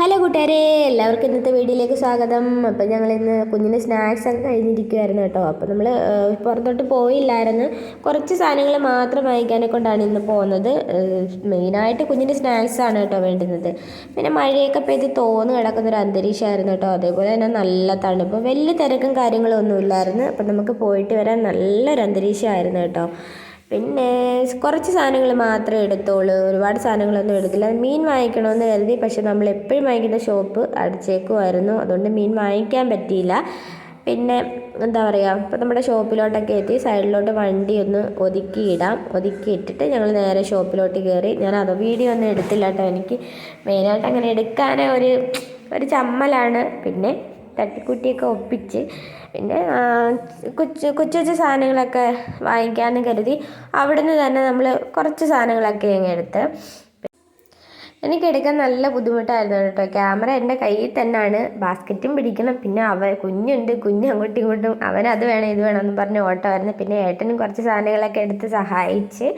Hello കൂട്ടുകാരെ എല്ലാവർക്കും ഇന്നത്തെ വീഡിയോയിലേക്ക് സ്വാഗതം. അപ്പം ഞങ്ങൾ ഇന്ന് കുഞ്ഞിന് സ്നാക്സ് ഒക്കെ കഴിഞ്ഞിരിക്കുമായിരുന്നു കേട്ടോ. അപ്പം നമ്മൾ പുറത്തോട്ട് പോയില്ലായിരുന്നു. കുറച്ച് സാധനങ്ങൾ മാത്രം വാങ്ങിക്കാനെ കൊണ്ടാണ് ഇന്ന് പോകുന്നത്. മെയിനായിട്ട് കുഞ്ഞിന് സ്നാക്സ് ആണ് കേട്ടോ വേണ്ടുന്നത്. പിന്നെ മഴയൊക്കെ പെയ്ത് തോന്നു കിടക്കുന്ന ഒരു അന്തരീക്ഷമായിരുന്നു കേട്ടോ. അതേപോലെ തന്നെ നല്ല തണുപ്പ്. വലിയ തിരക്കും കാര്യങ്ങളൊന്നും ഇല്ലായിരുന്നു. അപ്പം നമുക്ക് പോയിട്ട് വരാൻ നല്ലൊരു അന്തരീക്ഷമായിരുന്നു കേട്ടോ. പിന്നെ കുറച്ച് സാധനങ്ങൾ മാത്രമേ എടുത്തോളൂ. ഒരുപാട് സാധനങ്ങളൊന്നും എടുത്തില്ല. മീൻ വാങ്ങിക്കണമെന്ന് കരുതി. പക്ഷെ നമ്മൾ എപ്പോഴും വാങ്ങിക്കുന്ന ഷോപ്പ് അടച്ചേക്കുമായിരുന്നു. അതുകൊണ്ട് മീൻ വാങ്ങിക്കാൻ പറ്റിയില്ല. പിന്നെ എന്താ പറയുക ഇപ്പോൾ നമ്മുടെ ഷോപ്പിലോട്ടൊക്കെ എത്തി. സൈഡിലോട്ട് വണ്ടി ഒന്ന് ഒതുക്കിയിടാം. ഒതുക്കി ഇട്ടിട്ട് ഞങ്ങൾ നേരെ ഷോപ്പിലോട്ട് കയറി. ഞാൻ അതോ വീഡിയോ ഒന്നും എടുത്തില്ല കേട്ടോ എനിക്ക്. മെയിനായിട്ട് അങ്ങനെ എടുക്കാൻ ഒരു ഒരു ചമ്മലാണ്. പിന്നെ തട്ടിക്കുട്ടിയൊക്കെ ഒപ്പിച്ച് പിന്നെ കൊച്ചു കൊച്ചു കൊച്ചു സാധനങ്ങളൊക്കെ വാങ്ങിക്കാമെന്ന് കരുതി അവിടുന്ന് തന്നെ നമ്മൾ കുറച്ച് സാധനങ്ങളൊക്കെ അങ്ങ് എടുത്ത് എനിക്ക് എടുക്കാൻ നല്ല ബുദ്ധിമുട്ടായിരുന്നു കേട്ടോ. ക്യാമറ എന്റെ കയ്യിൽ തന്നെയാണ് ബാസ്ക്കറ്റും പിടിക്കണം. പിന്നെ അവ കുഞ്ഞുണ്ട്. കുഞ്ഞ് അങ്ങോട്ടും ഇങ്ങോട്ടും അവൻ അത് വേണം ഇത് വേണം എന്ന് പറഞ്ഞ് ഓട്ടമായിരുന്നു പിന്നെ ഏട്ടനും കുറച്ച് സാധനങ്ങളൊക്കെ എടുത്ത് സഹായിച്ച്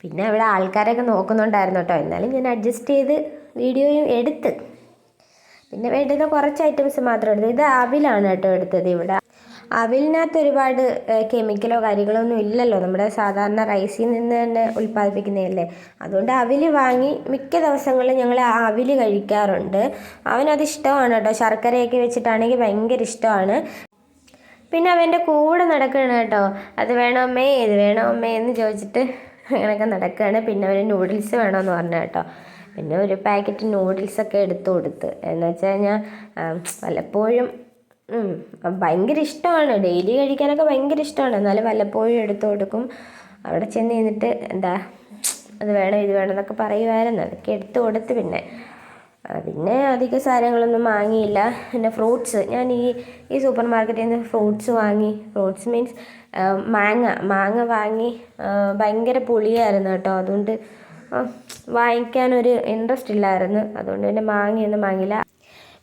പിന്നെ അവിടെ ആൾക്കാരൊക്കെ നോക്കുന്നുണ്ടായിരുന്നു കേട്ടോ. എന്നാലും ഞാൻ അഡ്ജസ്റ്റ് ചെയ്ത് വീഡിയോയും എടുത്ത്. പിന്നെ വേണ്ടുന്ന കുറച്ച് ഐറ്റംസ് മാത്രം എടുത്തു ഇത് അവിലാണ് കേട്ടോ എടുത്തത് ഇവിടെ. അവിലിനകത്ത് ഒരുപാട് കെമിക്കലോ കാര്യങ്ങളോ ഒന്നും ഇല്ലല്ലോ. നമ്മുടെ സാധാരണ റൈസിൽ നിന്ന് തന്നെ ഉൽപ്പാദിപ്പിക്കുന്നതല്ലേ. അതുകൊണ്ട് അവിൽ വാങ്ങി മിക്ക ദിവസങ്ങളിലും ഞങ്ങൾ ആ അവിൽ കഴിക്കാറുണ്ട്. അവനത് ഇഷ്ടമാണ് കേട്ടോ. ശർക്കരയൊക്കെ വെച്ചിട്ടാണെങ്കിൽ ഭയങ്കര ഇഷ്ടമാണ്. പിന്നെ അവന്റെ കൂടെ നടക്കുകയാണ് കേട്ടോ. അത് വേണോ അമ്മേ? ഇത് വേണോ അമ്മേ എന്ന് ചോദിച്ചിട്ട് അങ്ങനെയൊക്കെ നടക്കുകയാണ്. പിന്നെ അവന് നൂഡിൽസ് വേണമെന്ന് പറഞ്ഞു കേട്ടോ. പിന്നെ ഒരു പാക്കറ്റ് നൂഡിൽസൊക്കെ എടുത്തു കൊടുത്ത്. എന്ന് വെച്ച് കഴിഞ്ഞാൽ വല്ലപ്പോഴും ഭയങ്കര ഇഷ്ടമാണ്. ഡെയിലി കഴിക്കാനൊക്കെ ഭയങ്കര ഇഷ്ടമാണ്. എന്നാലും വല്ലപ്പോഴും എടുത്തു കൊടുക്കും. അവിടെ ചെന്ന് നിന്നിട്ട് എന്താ അത് വേണം ഇത് വേണം എന്നൊക്കെ പറയുമായിരുന്നു അതൊക്കെ എടുത്തു കൊടുത്ത് പിന്നെ. പിന്നെ അധിക സാധനങ്ങളൊന്നും വാങ്ങിയില്ല. പിന്നെ ഫ്രൂട്ട്സ് ഞാൻ ഈ ഈ സൂപ്പർ മാർക്കറ്റിൽ നിന്ന് ഫ്രൂട്ട്സ് വാങ്ങി ഫ്രൂട്ട്സ് മീൻസ് മാങ്ങ മാങ്ങ വാങ്ങി ഭയങ്കര പുളിയായിരുന്നു കേട്ടോ. അതുകൊണ്ട് വാങ്ങിക്കാനൊരു ഇൻട്രസ്റ്റ് ഇല്ലായിരുന്നു. അതുകൊണ്ട് തന്നെ മാങ്ങിയൊന്നും വാങ്ങില്ല.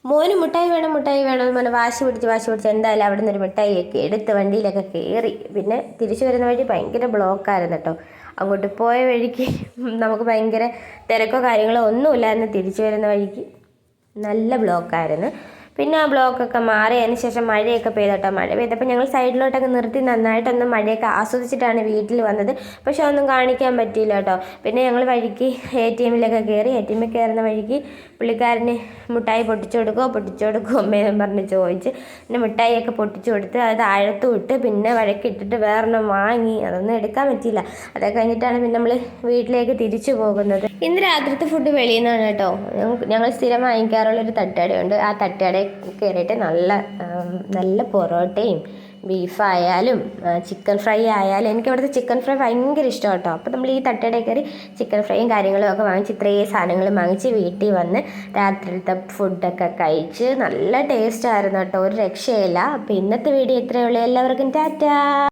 മോന് മുട്ടായി വേണം മുട്ടായി വേണം പറഞ്ഞ് വാശി പിടിച്ച് വാശി പിടിച്ച് എന്തായാലും അവിടെ നിന്നൊരു ഒരു മിഠായിയൊക്കെ എടുത്ത് വണ്ടിയിലൊക്കെ കയറി പിന്നെ തിരിച്ചു വരുന്ന വഴി ഭയങ്കര ബ്ലോക്കായിരുന്നു കേട്ടോ. അങ്ങോട്ട് പോയ വഴിക്ക് നമുക്ക് ഭയങ്കര തിരക്കോ കാര്യങ്ങളോ ഒന്നുമില്ലായിരുന്നു തിരിച്ചു വരുന്ന വഴിക്ക്. നല്ല ബ്ലോക്കായിരുന്നു പിന്നെ ആ ബ്ലോക്കൊക്കെ മാറി അതിന് ശേഷം മഴയൊക്കെ പെയ്തോട്ടോ. മഴ പെയ്തപ്പോൾ ഞങ്ങൾ സൈഡിലോട്ടൊക്കെ നിർത്തി നന്നായിട്ടൊന്ന് മഴയൊക്കെ ആസ്വദിച്ചിട്ടാണ് വീട്ടിൽ വന്നത്. പക്ഷെ ഒന്നും കാണിക്കാൻ പറ്റിയില്ല കേട്ടോ. പിന്നെ ഞങ്ങൾ വഴിക്ക് എ ടി എമ്മിലൊക്കെ കയറി എ ടി എമ്മിൽ കയറുന്ന വഴിക്ക് പുള്ളിക്കാരന് മിഠായി പൊട്ടിച്ചു കൊടുക്കുമോ പൊട്ടിച്ചു കൊടുക്കുമോ അമ്മയെന്നും പറഞ്ഞ് ചോദിച്ച്. പിന്നെ മിഠായിയൊക്കെ പൊട്ടിച്ചു കൊടുത്ത് അത് താഴത്ത് വിട്ട് പിന്നെ വഴക്കിട്ടിട്ട് വേറൊന്നും വാങ്ങി. അതൊന്നും എടുക്കാൻ പറ്റിയില്ല. അതൊക്കെ കഴിഞ്ഞിട്ടാണ് പിന്നെ നമ്മൾ വീട്ടിലേക്ക് തിരിച്ചു പോകുന്നത്. ഇന്ന് രാത്രിത്തെ ഫുഡ് വെളിയിൽ നിന്നാണ് കേട്ടോ. ഞങ്ങൾ സ്ഥിരം വാങ്ങിക്കാറുള്ളൊരു തട്ടുകടയുണ്ട്. ആ തട്ടുകട കയറിയിട്ട് നല്ല നല്ല പൊറോട്ടയും ബീഫായാലും ചിക്കൻ ഫ്രൈ ആയാലും എനിക്ക് അവിടുത്തെ ചിക്കൻ ഫ്രൈ ഭയങ്കര ഇഷ്ടമാണ് കേട്ടോ അപ്പോൾ നമ്മൾ ഈ തട്ടയുടെ കയറി ചിക്കൻ ഫ്രൈയും കാര്യങ്ങളും ഒക്കെ വാങ്ങിച്ച് ഇത്രയും സാധനങ്ങൾ വാങ്ങിച്ച് വീട്ടിൽ വന്ന് രാത്രിയിലത്തെ ഫുഡൊക്കെ കഴിച്ച് നല്ല ടേസ്റ്റ് ആയിരുന്നു കേട്ടോ. ഒരു രക്ഷയില്ല. അപ്പോൾ ഇന്നത്തെ വീഡിയോ ഇത്രയേ ഉള്ളൂ. എല്ലാവർക്കും ടാറ്റാ!